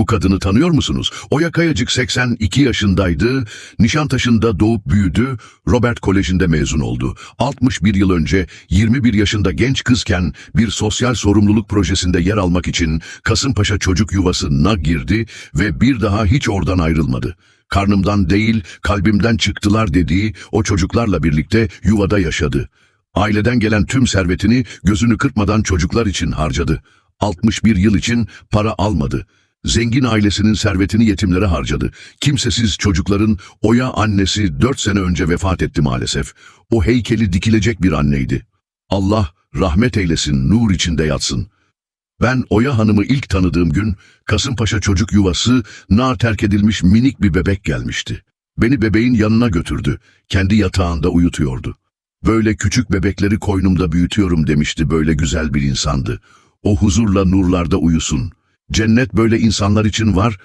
Bu kadını tanıyor musunuz? Oya Kayacık 82 yaşındaydı. Nişantaşı'nda doğup büyüdü. Robert Koleji'nde mezun oldu. 61 yıl önce 21 yaşında genç kızken bir sosyal sorumluluk projesinde yer almak için Kasımpaşa Çocuk Yuvası'na girdi ve bir daha hiç oradan ayrılmadı. Karnımdan değil, kalbimden çıktılar dediği o çocuklarla birlikte yuvada yaşadı. Aileden gelen tüm servetini gözünü kırpmadan çocuklar için harcadı. 61 yıl için para almadı. Zengin ailesinin servetini yetimlere harcadı. Kimsesiz çocukların Oya annesi 4 sene önce vefat etti maalesef. O heykeli dikilecek bir anneydi. Allah rahmet eylesin, nur içinde yatsın. Ben Oya Hanım'ı ilk tanıdığım gün Kasımpaşa Çocuk Yuvası na terk edilmiş minik bir bebek gelmişti. Beni bebeğin yanına götürdü. Kendi yatağında uyutuyordu. Böyle küçük bebekleri koynumda büyütüyorum demişti böyle güzel bir insandı. O huzurla nurlarda uyusun. Cennet böyle insanlar için var,